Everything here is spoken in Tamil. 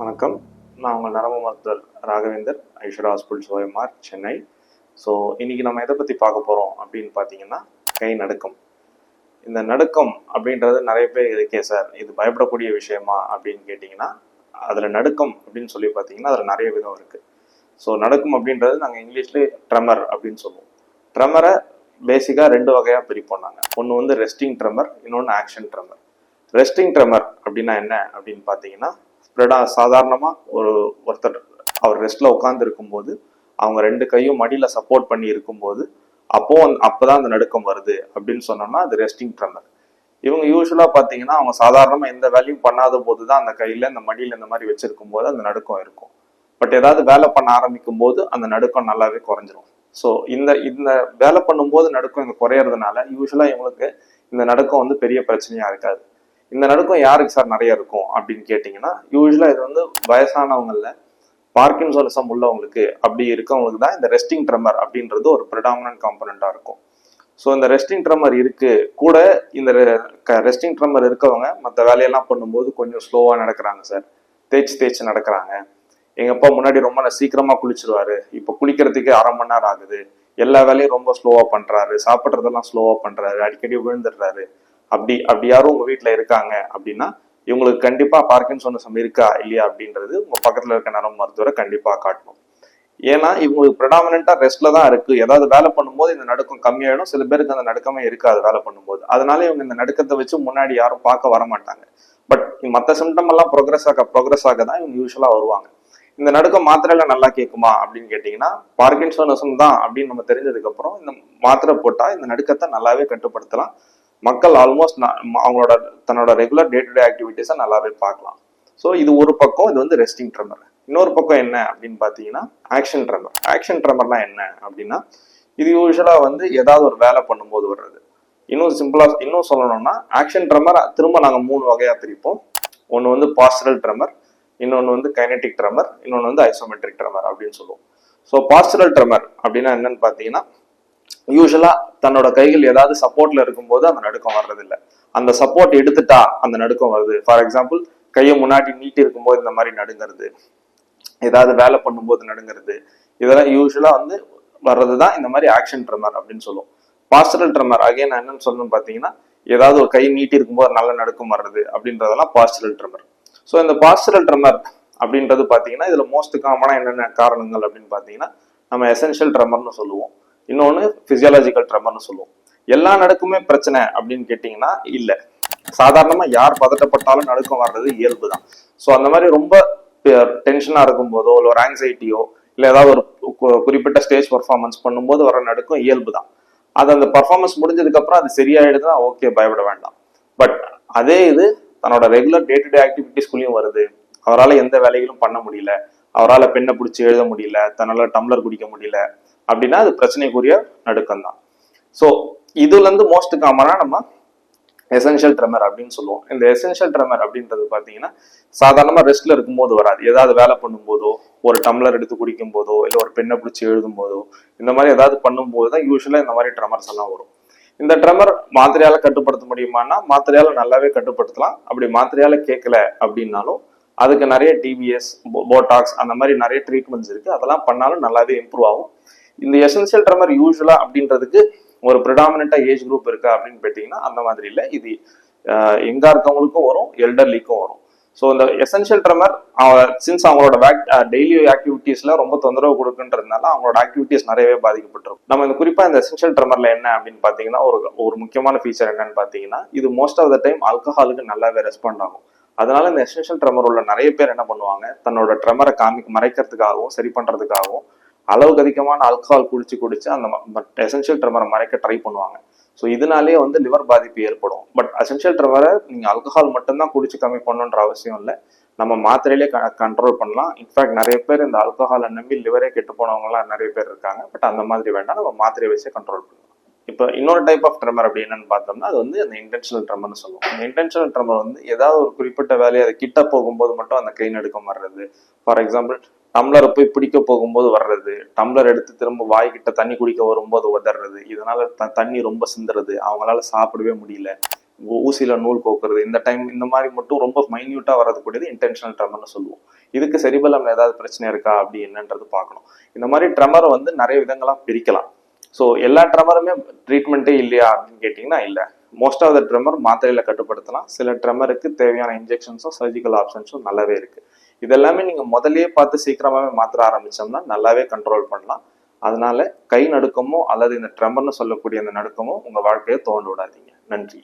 வணக்கம். நான் உங்கள் நரம மருத்துவர் ராகவேந்தர் ஐஸ்வர்யா ஹாஸ்பிட்டல் சோயமார் சென்னை. ஸோ இன்றைக்கி நம்ம எதை பற்றி பார்க்க போகிறோம் அப்படின்னு பார்த்தீங்கன்னா கை நடுக்கம். இந்த நடுக்கம் அப்படின்றது நிறைய பேர் இருக்கே சார். இது பயப்படக்கூடிய விஷயமா அப்படின்னு கேட்டிங்கன்னா அதில் நடுக்கம் அப்படின்னு சொல்லி பார்த்தீங்கன்னா அதில் நிறைய விதம் இருக்குது ஸோ நடுக்கம் அப்படின்றது நாங்கள் இங்கிலீஷ்லேயே ட்ரெமர் அப்படின்னு சொல்லுவோம். ட்ரமரை பேசிக்காக ரெண்டு வகையாக பிரிப்போம் நாங்கள் ஒன்று வந்து ரெஸ்டிங் ட்ரெமர் இன்னொன்று ஆக்ஷன் ட்ரமர் ரெஸ்டிங் ட்ரெமர் அப்படின்னா என்ன அப்படின்னு பார்த்தீங்கன்னா ஸ்ப்ரெடா சாதாரணமாக ஒரு ஒருத்தர் அவர் ரெஸ்ட்டில் உட்காந்து இருக்கும்போது அவங்க ரெண்டு கையும் மடியில் சப்போர்ட் பண்ணி இருக்கும்போது அப்போ தான் அந்த நடுக்கம் வருது அப்படின்னு சொன்னோம்னா அது ரெஸ்டிங் ட்ரெமர் இவங்க யூஸ்வலாக பார்த்தீங்கன்னா அவங்க சாதாரணமாக எந்த வேலையும் பண்ணாத போது தான் அந்த கையில் இந்த மடியில் இந்த மாதிரி வச்சிருக்கும் போது அந்த நடுக்கம் இருக்கும். பட் ஏதாவது வேலை பண்ண ஆரம்பிக்கும் போது அந்த நடுக்கம் நல்லாவே குறைஞ்சிரும். ஸோ இந்த இந்த வேலை பண்ணும்போது நடுக்கம் இங்க குறையறதுனால யூஸ்வலாக இவங்களுக்கு இந்த நடுக்கம் வந்து பெரிய பிரச்சனையாக இருக்காது. இந்த நடுக்கம் யாருக்கு சார் நிறைய இருக்கும் அப்படின்னு கேட்டிங்கன்னா யூஸ்வலாக இது வந்து வயசானவங்கல்ல பார்க்கின்சோனிசம் உள்ளவங்களுக்கு அப்படி இருக்கவங்களுக்கு தான் இந்த ரெஸ்டிங் ட்ரெமர் அப்படின்றது ஒரு ப்ரிடாமினன்ட் காம்பனண்ட்டாக இருக்கும். ஸோ இந்த ரெஸ்டிங் ட்ரம்மர் இருக்கு கூட இந்த ரெஸ்டிங் ட்ரம்மர் இருக்கவங்க மற்ற வேலையெல்லாம் பண்ணும்போது கொஞ்சம் ஸ்லோவாக நடக்கிறாங்க சார். தேய்ச்சி தேய்ச்சி நடக்கிறாங்க. எங்க அப்பா முன்னாடி ரொம்ப சீக்கிரமாக சீக்கிரமா குளிச்சிருவாரு. இப்போ குளிக்கிறதுக்கு அரை மணி நேரம் ஆகுது. எல்லா வேலையும் ரொம்ப ஸ்லோவா பண்றாரு. சாப்பிட்றதெல்லாம் ஸ்லோவா பண்றாரு. அடிக்கடி விழுந்துடுறாரு. அப்படி அப்படி யாரும் உங்க வீட்டில் இருக்காங்க அப்படின்னா இவங்களுக்கு கண்டிப்பா பார்க்கின்சோனிசம் இருக்கா இல்லையா அப்படின்றது உங்க பக்கத்துல இருக்க நரம்பு மருத்துவரை கண்டிப்பா காட்டணும். ஏன்னா இவங்களுக்கு ப்ரிடாமினா ரெஸ்ட்ல தான் இருக்கு. ஏதாவது வேலை பண்ணும்போது இந்த நடுக்கம் கம்மியாயிடும். சில பேருக்கு அந்த நடுக்கமே இருக்காது வேலை பண்ணும்போது. அதனால இவங்க இந்த நடுக்கத்தை வச்சு முன்னாடி யாரும் பார்க்க வர மாட்டாங்க. பட் மற்ற சிம்டம் எல்லாம் ப்ரோக்ரஸ் ஆக ப்ரோக்ரஸ் ஆக தான் இவங்க யூஸ்வலா வருவாங்க. இந்த நடுக்கம் மாத்திரையில நல்லா கேட்குமா அப்படின்னு கேட்டீங்கன்னா பார்க்கின்சோனிசம் தான் அப்படின்னு நம்ம தெரிஞ்சதுக்கு அப்புறம் இந்த மாத்திரை போட்டா இந்த நடுக்கத்தை நல்லாவே கட்டுப்படுத்தலாம். மக்கள் ஆல்மோஸ்ட் அவங்களோட தன்னோட ரெகுலர் டே டு டே ஆக்டிவிட்டிஸை நல்லாவே பார்க்கலாம். ஸோ இது ஒரு பக்கம் இது வந்து ரெஸ்டிங் ட்ரெமர் இன்னொரு பக்கம் என்ன அப்படின்னு பார்த்தீங்கன்னா ஆக்ஷன் ட்ரெமர் ஆக்ஷன் ட்ரெமர்லாம் என்ன அப்படின்னா இது யூஸ்வலாக வந்து ஏதாவது ஒரு வேலை பண்ணும்போது வர்றது. இன்னும் சிம்பிளாக இன்னும் சொல்லணும்னா ஆக்ஷன் ட்ரெமர் திரும்ப நாங்கள் மூணு வகையாக பிரிப்போம். ஒன்று வந்து பாஸ்டரல் ட்ரெமர் இன்னொன்று வந்து கைனட்டிக் ட்ரெமர் இன்னொன்று வந்து ஐசோமெட்ரிக் ட்ரெமர் அப்படின்னு சொல்லுவோம். ஸோ பாஸ்டரல் ட்ரெமர் அப்படின்னா என்னன்னு பார்த்தீங்கன்னா யூஸ்வலா தன்னோட கைகள் ஏதாவது சப்போர்ட்ல இருக்கும்போது அந்த நடுக்கம் வர்றதில்ல. அந்த சப்போர்ட் எடுத்துட்டா அந்த நடுக்கம் வருது. ஃபார் எக்ஸாம்பிள் கையை முன்னாடி நீட்டி இருக்கும்போது இந்த மாதிரி நடுங்கிறது. ஏதாவது வேலை பண்ணும்போது நடுங்கிறது. இதெல்லாம் யூஸ்வலா வந்து வர்றது தான் இந்த மாதிரி ஆக்ஷன் ட்ரெமர் அப்படின்னு சொல்லுவோம். பாஸ்டரல் ட்ரெமர் அகைன் என்னன்னு சொல்லணும்னு பார்த்தீங்கன்னா ஏதாவது ஒரு கை நீட்டி இருக்கும்போது நல்ல நடுக்கம் வர்றது அப்படின்றதெல்லாம் பாஸ்டரல் ட்ரெமர் ஸோ இந்த பாஸ்டரல் ட்ரெமர் அப்படின்றது பார்த்தீங்கன்னா இதுல மோஸ்ட் காமனா என்னென்ன காரணங்கள் அப்படின்னு பார்த்தீங்கன்னா நம்ம எசென்ஷியல் ட்ரெமர்னு சொல்லுவோம். இன்னொன்று பிசியாலஜிக்கல் ட்ரமர்னு சொல்லுவோம். எல்லா நடுக்குமே பிரச்சனை அப்படின்னு கேட்டிங்கன்னா இல்லை. சாதாரணமா யார் பதட்டப்பட்டாலும் நடுக்கம் வர்றது இயல்பு தான் ஸோ அந்த மாதிரி ரொம்ப டென்ஷனாக இருக்கும் போதோ இல்லை ஒரு ஆங்ஸைட்டியோ இல்லை ஏதாவது ஒரு குறிப்பிட்ட ஸ்டேஜ் பர்ஃபார்மன்ஸ் பண்ணும்போது வர நடுக்கம் இயல்பு தான் அது அந்த பர்ஃபார்மன்ஸ் முடிஞ்சதுக்கு அப்புறம் அது சரியாயிடுதுன்னா ஓகே பயப்பட வேண்டாம். பட் அதே இது தன்னோட ரெகுலர் டே டு டே ஆக்டிவிட்டிஸ்குள்ளேயும் வருது. அவரால் எந்த வேலைகளும் பண்ண முடியல. அவரால் பெண்ணை பிடிச்சி எழுத முடியல. தன்னால் டம்ளர் குடிக்க முடியல. அப்படின்னா அது பிரச்சனைக்குரிய நடுக்கம் தான் ஸோ இதுல இருந்து மோஸ்ட் காமனா நம்ம எசென்ஷியல் ட்ரெமர் அப்படின்னு சொல்லுவோம். இந்த எசென்ஷியல் ட்ரெமர் அப்படின்றது பார்த்தீங்கன்னா சாதாரணமாக ரெஸ்ட்ல இருக்கும்போது வராது. ஏதாவது வேலை பண்ணும்போதோ ஒரு டம்ளர் எடுத்து குடிக்கும் போதோ இல்லை ஒரு பெண்ணை பிடிச்சி எழுதும் போதோ இந்த மாதிரி ஏதாவது பண்ணும்போது தான் யூஸ்வலாக இந்த மாதிரி ட்ரெமர்ஸ் எல்லாம் வரும். இந்த ட்ரெமர் மாத்திரையால கட்டுப்படுத்த முடியுமான்னா மாத்திரையால நல்லாவே கட்டுப்படுத்தலாம். அப்படி மாத்திரையால கேட்கல அப்படின்னாலும் அதுக்கு நிறைய டிபிஎஸ் போட்டாக்ஸ் அந்த மாதிரி நிறைய ட்ரீட்மெண்ட்ஸ் இருக்கு. அதெல்லாம் பண்ணாலும் நல்லாவே இம்ப்ரூவ் ஆகும். இந்த எசென்சியல் ட்ரெமர் யூஸ்வலா அப்படின்றதுக்கு ஒரு ப்ரிடாமினா ஏஜ் குரூப் இருக்கா அப்படின்னு பார்த்தீங்கன்னா அந்த மாதிரி இல்லை. இது எங்கா இருக்கவங்களுக்கும் வரும் எல்டர்லிக்கும் வரும். ஸோ இந்த எசென்ஷியல் ட்ரெமர் சின்ஸ் அவங்களோட டெய்லி ஆக்டிவிட்டீஸ்ல ரொம்ப தொந்தரவு கொடுக்குன்றதுனால அவங்களோட ஆக்டிவிட்டீஸ் நிறையவே பாதிக்கப்பட்டிருக்கும். நம்ம இந்த குறிப்பா இந்த எசென்ஷியல் ட்ரமர்ல என்ன அப்படின்னு பாத்தீங்கன்னா ஒரு ஒரு முக்கியமான ஃபீச்சர் என்னன்னு பாத்தீங்கன்னா இது மோஸ்ட் ஆஃப் த டைம் ஆல்கஹாலுக்கு நல்லாவே ரெஸ்பாண்ட் ஆகும். அதனால இந்த எசென்ஷியல் ட்ரமர் உள்ள நிறைய பேர் என்ன பண்ணுவாங்க தன்னோட ட்ரெமரை காமி மறைக்கிறதுக்காகவும் சரி பண்றதுக்காகவும் அளவுக்கு அதிகமான ஆல்கஹால் குடிச்சு குடிச்சு அந்த எசென்ஷியல் ட்ரெமரை மறைக்க ட்ரை பண்ணுவாங்க. ஸோ இதனாலேயே வந்து லிவர் பாதிப்பு ஏற்படும். பட் அசென்ஷியல் ட்ரெமரை நீங்கள் ஆல்கஹால் மட்டும்தான் குடிச்சு கம்மி பண்ணணுன்ற அவசியம் இல்லை. நம்ம மாத்திரையிலே கண்ட்ரோல் பண்ணலாம். இன்ஃபேக்ட் நிறைய பேர் இந்த ஆல்கஹாலை நம்பி லிவரே கெட்டு போனவங்கலாம் நிறைய பேர் இருக்காங்க. பட் அந்த மாதிரி வேண்டாம். நம்ம மாத்திரை வச்சே கண்ட்ரோல் பண்ணலாம். இப்போ இன்னொரு டைப் ஆஃப் ட்ரெமர் அப்படி என்னன்னு பார்த்தோம்னா அது வந்து அந்த இன்டென்ஷனல் ட்ரெமர்னு சொல்லுவோம். அந்த இன்டென்ஷனல் ட்ரெமர் வந்து ஏதாவது ஒரு குறிப்பிட்ட வேலையை அதை கிட்ட போகும்போது மட்டும் அந்த கை நடுக்கம் வர்றது ஃபார் எக்ஸாம்பிள் டம்ளரை போய் பிடிக்க போகும்போது வர்றது டம்ளர் எடுத்து திரும்ப வாய்க்கிட்ட தண்ணி குடிக்க வரும்போது உதறது இதனால த- தண்ணி ரொம்ப சிந்துறது அவங்களால சாப்பிடவே முடியல. ஊசியில நூல் கோக்குறது இந்த டைம் இந்த மாதிரி மட்டும் ரொம்ப மைன்யூட்டா வரதுக்கூடியது இன்டென்ஷனல் ட்ரெமர்னு சொல்லுவோம். இதுக்கு செரிபலம் ஏதாவது பிரச்சனை இருக்கா அப்படி என்னன்றது பார்க்கணும். இந்த மாதிரி ட்ரெமரை வந்து நிறைய விதங்களா பிரிக்கலாம். ஸோ எல்லா ட்ரெமருமே ட்ரீட்மெண்ட்டே இல்லையா அப்படின்னு கேட்டிங்கன்னா இல்லை. மோஸ்ட் ஆஃப் த ட்ரெமர் மாத்திரையில கட்டுப்படுத்தலாம். சில ட்ரெமருக்கு தேவையான இன்ஜெக்ஷன்ஸும் சர்ஜிக்கல் ஆப்ஷன்ஸும் நல்லாவே இருக்கு. இதெல்லாமே நீங்கள் முதலே பார்த்து சீக்கிரமாகவே மாத்திர ஆரம்பித்தோம்னா நல்லாவே கண்ட்ரோல் பண்ணலாம். அதனால கை நடுக்கமோ அல்லது இந்த ட்ரெம்பர்னு சொல்லக்கூடிய அந்த நடுக்கமோ உங்கள் வாழ்க்கையை தோண்டு விடாதீங்க நன்றி.